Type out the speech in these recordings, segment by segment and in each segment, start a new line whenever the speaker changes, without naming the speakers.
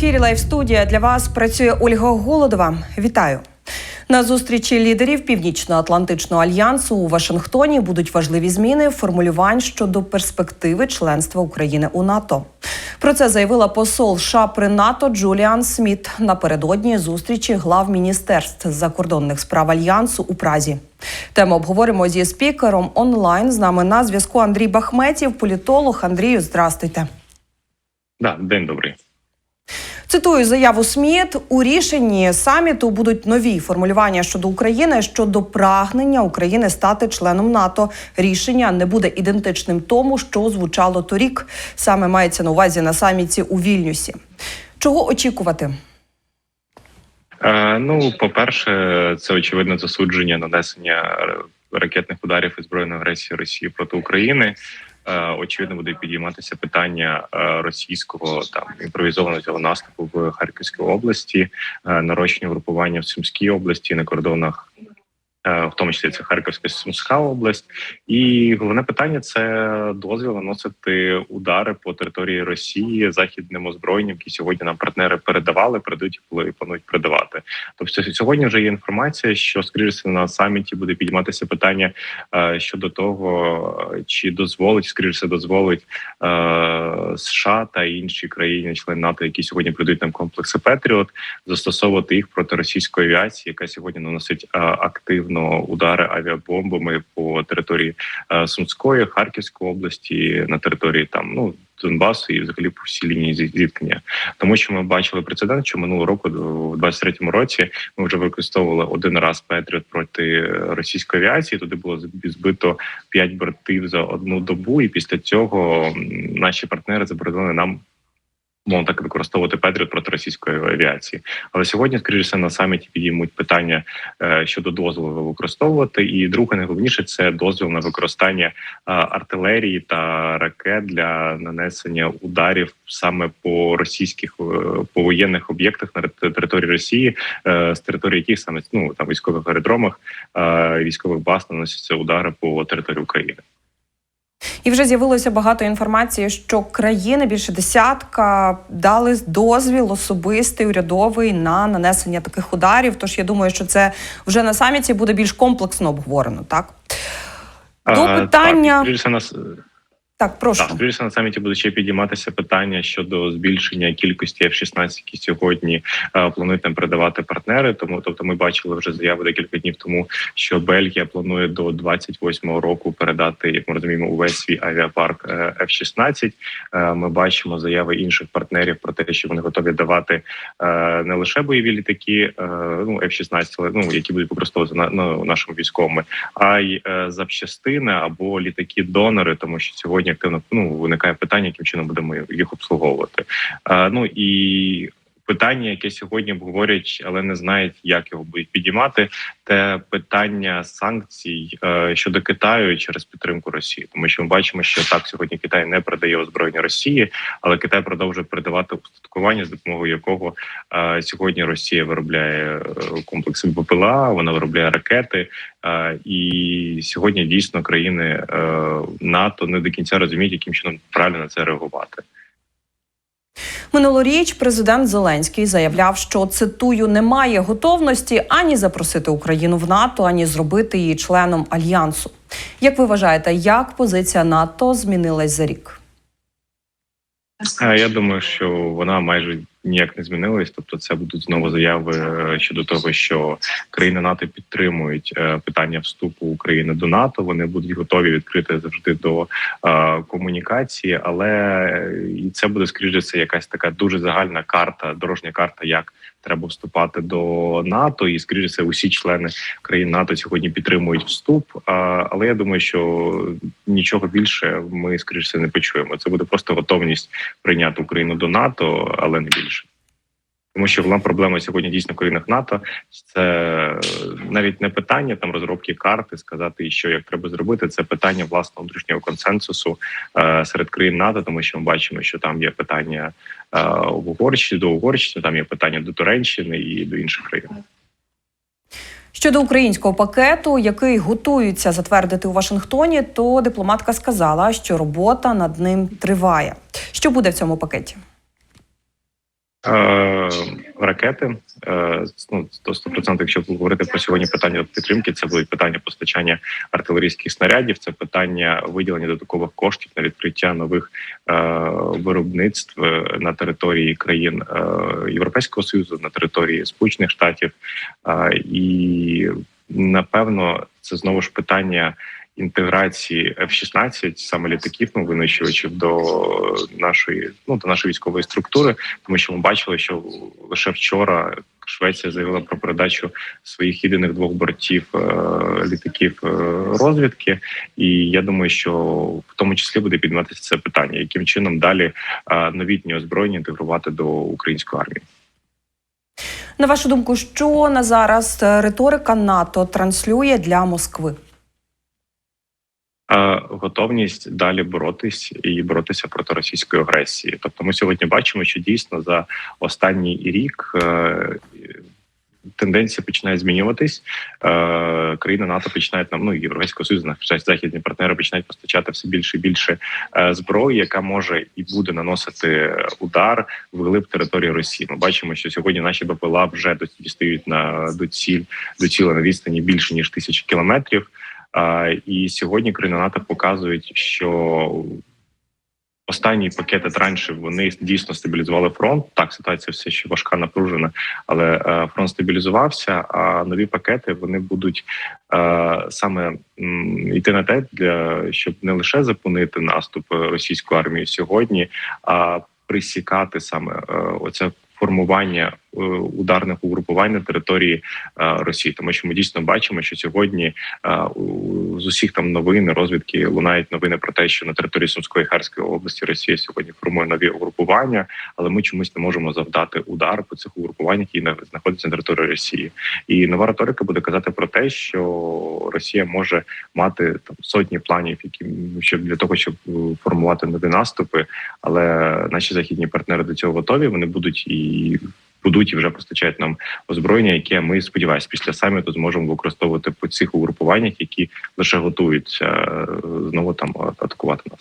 ефірі Лайв студія для вас працює Ольга Голодова. Вітаю. На зустрічі лідерів Північно-Атлантичного альянсу у Вашингтоні будуть важливі зміни формулювань щодо перспективи членства України у НАТО. Про це заявила посол США при НАТО Джуліан Сміт напередодні зустрічі глав міністерств закордонних справ альянсу у Празі. Тему обговоримо зі спікером онлайн. З нами на зв'язку Андрій Бахметів, політолог. Андрію, здрастуйте.
Да, день добрий.
Цитую заяву СМІТ у рішенні саміту будуть нові формулювання щодо України щодо прагнення України стати членом НАТО. Рішення не буде ідентичним тому, що звучало торік. Саме мається на увазі на саміті у Вільнюсі. Чого очікувати?
Е, ну, по-перше, це очевидне засудження нанесення ракетних ударів і збройної агресії Росії проти України. Е, очевидно, буде підійматися питання е, російського там імпровізованого цього наступу в Харківській області, е, нарощення групування в Сумській області на кордонах. В тому числі це Харківська Сумська область, і головне питання це дозвіл наносити удари по території Росії західним озброєнням, які сьогодні нам партнери передавали, передають і планують передавати. Тобто сьогодні вже є інформація, що скоріше на саміті буде підійматися питання е, щодо того, чи дозволить скоріше дозволить е, США та інші країни, члени НАТО, які сьогодні придають нам комплекси Петріот, застосовувати їх проти російської авіації, яка сьогодні наносить е, активно удари авіабомбами по території е, Сумської, Харківської області, на території там ну. Донбасу і взагалі по всій лінії зіткнення, тому що ми бачили прецедент, що минулого року, в 23-му році, ми вже використовували один раз Петріот проти російської авіації. Туди було збито п'ять бортів за одну добу, і після цього наші партнери заборонили нам мовно так використовувати Петріот проти російської авіації. Але сьогодні, скоріше, на саміті підіймуть питання е, щодо дозволу використовувати. І друге, найголовніше це дозвіл на використання е, артилерії та ракет для нанесення ударів саме по російських е, по воєнних об'єктах на території Росії, з території яких саме ну там військових аеродромах військових баз наносяться удари по території України.
І вже з'явилося багато інформації, що країни більше десятка дали дозвіл особистий урядовий на нанесення таких ударів. Тож я думаю, що це вже на саміті буде більш комплексно обговорено. Так
до питання так,
так, прошу.
Так, скоріше на саміті буде ще підійматися питання щодо збільшення кількості F-16, які сьогодні е, планують нам передавати партнери. Тому тобто, ми бачили вже заяви декілька днів тому, що Бельгія планує до 28-го року передати, як ми розуміємо, увесь свій авіапарк е, F-16. Е, Ми бачимо заяви інших партнерів про те, що вони готові давати е, не лише бойові літаки, е, ну F-16, але ну які будуть використовуватися на, на нашими військовими, а й е, запчастини або літаки-донори, тому що сьогодні активно ну виникає питання, яким чином будемо їх обслуговувати. А, Ну і питання, яке сьогодні обговорять, але не знають, як його будуть підіймати. Те питання санкцій е, щодо Китаю через підтримку Росії, тому що ми бачимо, що так сьогодні Китай не передає озброєння Росії, але Китай продовжує передавати устаткування, з допомогою якого е, сьогодні Росія виробляє е, комплекси БПЛА, вона виробляє ракети. І сьогодні дійсно країни НАТО не до кінця розуміють, яким чином правильно на це реагувати.
Минулоріч президент Зеленський заявляв, що цитую немає готовності ані запросити Україну в НАТО, ані зробити її членом альянсу. Як ви вважаєте, як позиція НАТО змінилась за рік?
Я думаю, що вона майже ніяк не змінилось, Тобто, це будуть знову заяви е, щодо того, що країни НАТО підтримують е, питання вступу України до НАТО. Вони будуть готові відкрити завжди до е, комунікації, але і це буде скоріше якась така дуже загальна карта, дорожня карта, як треба вступати до НАТО, і скоріше усі члени країн НАТО сьогодні підтримують вступ. Але я думаю, що нічого більше ми скоріше не почуємо. Це буде просто готовність прийняти Україну до НАТО, але не більше. Тому що головна проблема сьогодні дійсно в країнах НАТО це навіть не питання там розробки карти, сказати, що як треба зробити, це питання власного внутрішнього консенсусу е, серед країн НАТО, тому що ми бачимо, що там є питання е, в Угорщині до Угорщини, там є питання до Туреччини і до інших країн.
Щодо українського пакету, який готуються затвердити у Вашингтоні, то дипломатка сказала, що робота над ним триває. Що буде в цьому пакеті?
Е, ракети е, ну до 100%, якщо говорити про сьогодні питання підтримки, це будуть питання постачання артилерійських снарядів, це питання виділення додаткових коштів на відкриття нових е, виробництв е, на території країн е, Європейського союзу, на території Сполучених Штатів, е, і напевно це знову ж питання. Інтеграції F-16, саме літаків, ну винищувачів до нашої ну до нашої військової структури, тому що ми бачили, що лише вчора Швеція заявила про передачу своїх єдиних двох бортів е, літаків е, розвідки. І я думаю, що в тому числі буде підніматися це питання, яким чином далі е, новітні озброєння інтегрувати до української армії.
На вашу думку, що на зараз риторика НАТО транслює для Москви?
Готовність далі боротись і боротися проти російської агресії. Тобто, ми сьогодні бачимо, що дійсно за останній рік. е, Тенденція починає змінюватись. Е, країни НАТО починають нам ну європейського союзу, на західні партнери починають постачати все більше і більше е, зброї, яка може і буде наносити удар в глиб території Росії. Ми бачимо, що сьогодні наші БПЛА вже дістають на до ціль до ціла на відстані більше ніж тисячі кілометрів. І сьогодні країни НАТО показують, що останні пакети траншів вони дійсно стабілізували фронт. Так, ситуація все ще важка, напружена, але е, фронт стабілізувався. А нові пакети вони будуть е, саме йти на те, для щоб не лише зупинити наступ російської армії сьогодні, а присікати саме е, оце формування е, ударних угрупувань на території е, Росії, тому що ми дійсно бачимо, що сьогодні е, з усіх там новин розвідки лунають новини про те, що на території Сумської Харської області Росія сьогодні формує нові угрупування, але ми чомусь не можемо завдати удар по цих угрупуваннях, які на- знаходяться на території Росії. І нова риторика буде казати про те, що Росія може мати там сотні планів, які щоб для того, щоб формувати нові наступи, але наші західні партнери до цього готові. Вони будуть і будуть і вже постачають нам озброєння, яке ми сподіваюся, після саміту зможемо використовувати по цих угрупуваннях, які лише готуються е, знову там атакувати нас.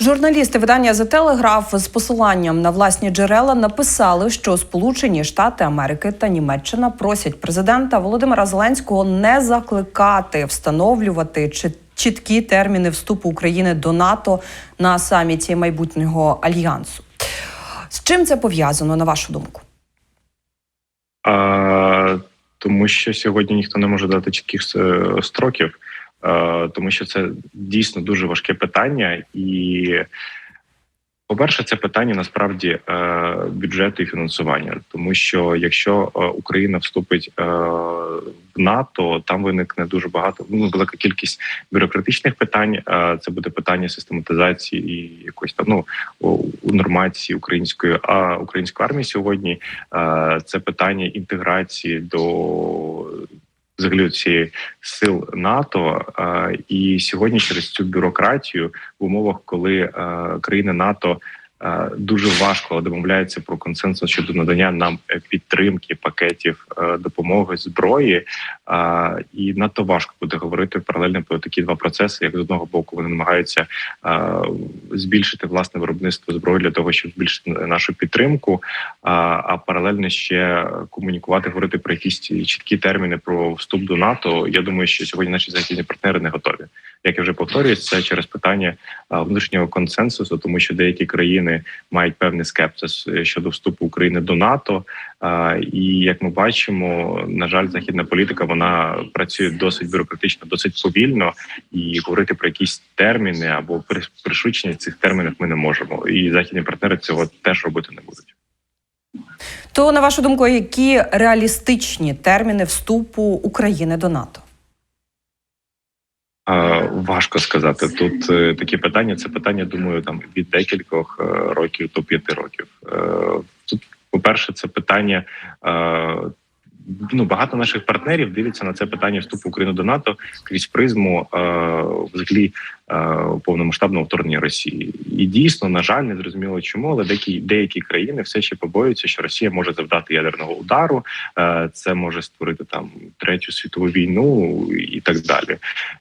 Журналісти видання The Telegraph з посиланням на власні джерела написали, що Сполучені Штати Америки та Німеччина просять президента Володимира Зеленського не закликати встановлювати чи чіткі терміни вступу України до НАТО на саміті майбутнього альянсу. З чим це пов'язано, на вашу думку?
А, тому що сьогодні ніхто не може дати чітких е, строків, а, тому що це дійсно дуже важке питання, і по-перше, це питання насправді е, бюджету і фінансування, тому що якщо е, Україна вступить е, в НАТО, там виникне дуже багато ну велика кількість бюрократичних питань. Це буде питання систематизації і якоїсь там ну нормації української а української армії сьогодні. Це питання інтеграції до взагалі сил НАТО. І сьогодні через цю бюрократію в умовах, коли країни НАТО. Дуже важко домовляються про консенсус щодо надання нам е, підтримки пакетів е, допомоги зброї, і надто важко буде говорити паралельно про такі два процеси. Як з одного боку вони намагаються збільшити власне виробництво зброї для того, щоб збільшити нашу підтримку, а, паралельно ще комунікувати, говорити про якісь чіткі терміни про вступ до НАТО. Я думаю, що сьогодні наші західні партнери не готові. Як я вже повторююсь, це через питання внутрішнього консенсусу, тому що деякі країни мають певний скепсис е, щодо вступу України до НАТО. І як ми бачимо, на жаль, західна політика вона працює досить бюрократично, досить повільно, і говорити про якісь терміни або при- пришвидшення цих термінів ми не можемо. І західні партнери цього теж робити не будуть.
То, на вашу думку, які реалістичні терміни вступу України до НАТО?
Важко сказати. Тут е, такі питання. Це питання, думаю, там від декількох е, років до п'яти років. Е, Тут, по-перше, це питання. Ну, багато наших партнерів дивляться на це питання вступу України до НАТО крізь призму е, взагалі повномасштабного вторгнення Росії. І дійсно, на жаль, не зрозуміло чому, але деякі деякі країни все ще побоюються, що Росія може завдати ядерного удару. Е, Це може створити там третю світову війну і так далі.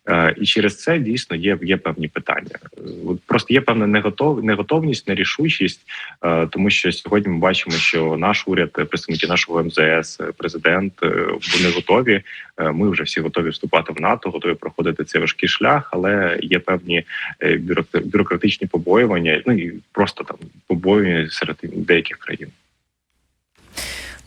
Е, І через це дійсно є, є певні питання. Е, Просто є певна неготов, неготовність, нерішучість, е, тому що сьогодні ми бачимо, що наш уряд, е, представники нашого МЗС, е, президент е, вони готові. Е, Ми вже всі готові вступати в НАТО, готові проходити цей важкий шлях, але є певні е, бюрократичні побоювання, ну і просто там побоювання серед деяких країн.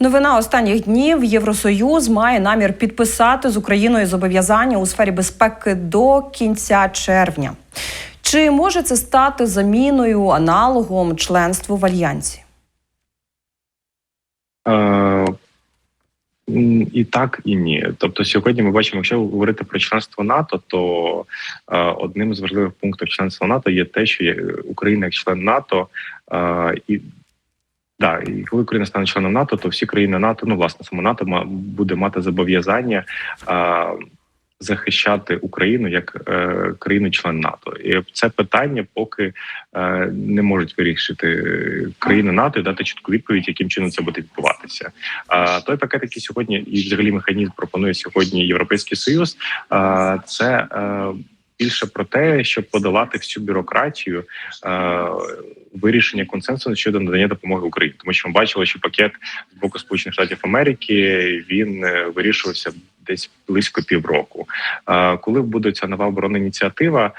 Новина останніх днів Євросоюз має намір підписати з Україною зобов'язання у сфері безпеки до кінця червня. Чи може це стати заміною аналогом членству в альянсі?
Е, І так, і ні. Тобто, сьогодні ми бачимо, якщо говорити про членство НАТО, то е, одним з важливих пунктів членства НАТО є те, що Україна як член НАТО е, і. Да, і коли Україна стане членом НАТО, то всі країни НАТО, ну власне саме НАТО, буде мати зобов'язання а, захищати Україну як е, країну-член НАТО. І це питання поки е, не можуть вирішити країни НАТО і дати чітку відповідь, яким чином це буде відбуватися. А той пакет, який сьогодні і взагалі механізм пропонує сьогодні Європейський Союз, а, це е, більше про те, щоб подолати всю бюрократію. е, Вирішення консенсусу щодо надання допомоги Україні, тому що ми бачили, що пакет з боку Сполучених Штатів Америки він е, вирішувався десь близько півроку. Коли буде ця нова оборонна ініціатива,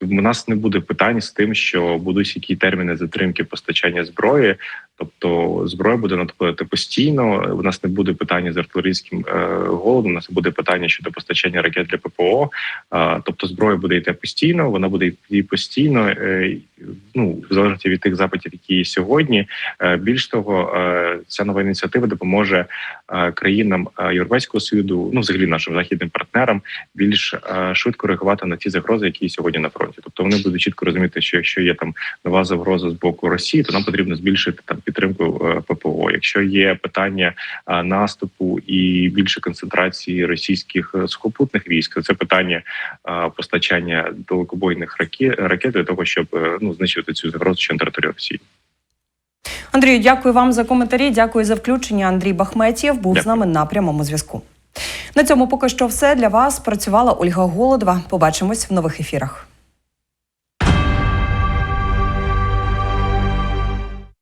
у нас не буде питань з тим, що будуть які терміни затримки постачання зброї. Тобто зброя буде надходити постійно. У нас не буде питання з артилерійським е, голодом. У нас буде питання щодо постачання ракет для ППО. Е, тобто зброя буде йти постійно, вона буде йти постійно. Е, ну в залежності від тих запитів, які є сьогодні. Більш того, ця нова ініціатива допоможе країнам Європейського союзу, ну взагалі нашим західним партнерам, більш швидко реагувати на ті загрози, які є сьогодні на фронті. Тобто вони будуть чітко розуміти, що якщо є там нова загроза з боку Росії, то нам потрібно збільшити там підтримку е, ППО. Якщо є питання е, наступу і більше концентрації російських е, сухопутних військ, це питання постачання далекобойних ракет, для того, щоб ну знищити цю загрозу ще на території Росії.
Андрію, дякую вам за коментарі. Дякую за включення. Андрій Бахметєв був з нами на прямому зв'язку. На цьому поки що все для вас. Працювала Ольга Голодова. Побачимось в нових ефірах.